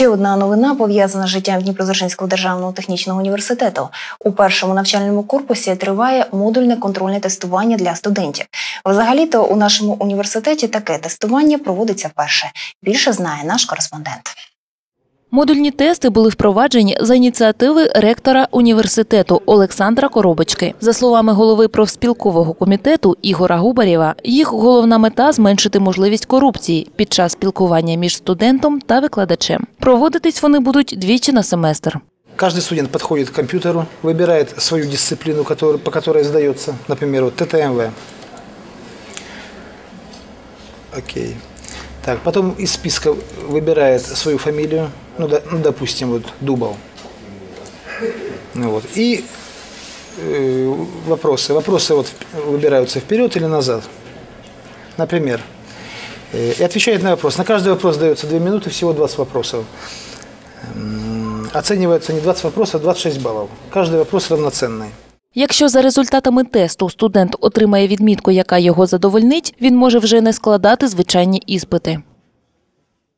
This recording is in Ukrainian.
Ще одна новина пов'язана з життям Дніпродзержинського державного технічного університету. У першому навчальному корпусі триває модульне контрольне тестування для студентів. Взагалі-то у нашому університеті таке тестування проводиться вперше. Більше знає наш кореспондент. Модульні тести були впроваджені за ініціативи ректора університету Олександра Коробочки. За словами голови профспілкового комітету Ігора Губарєва, їх головна мета зменшити можливість корупції під час спілкування між студентом та викладачем. Проводитись вони будуть двічі на семестр. Каждый студент подходит к компьютеру, выбирает свою дисциплину, которую- по которой сдается, например, вот ТТМВ. Окей. Так, потом из списка выбирает свою фамилию, ну, да- ну, допустим, вот Дубов. Ну, вот. И э, вопросы. Вопросы вот выбираются вперед или назад. Например, э, и отвечает на вопрос. На каждый вопрос дается 2 минуты, всего 20 вопросов. М, Оценивается не 20 вопросов, а 26 баллов. Каждый вопрос равноценный. Якщо за результатами тесту студент отримає відмітку, яка його задовольнить, він може вже не складати звичайні іспити.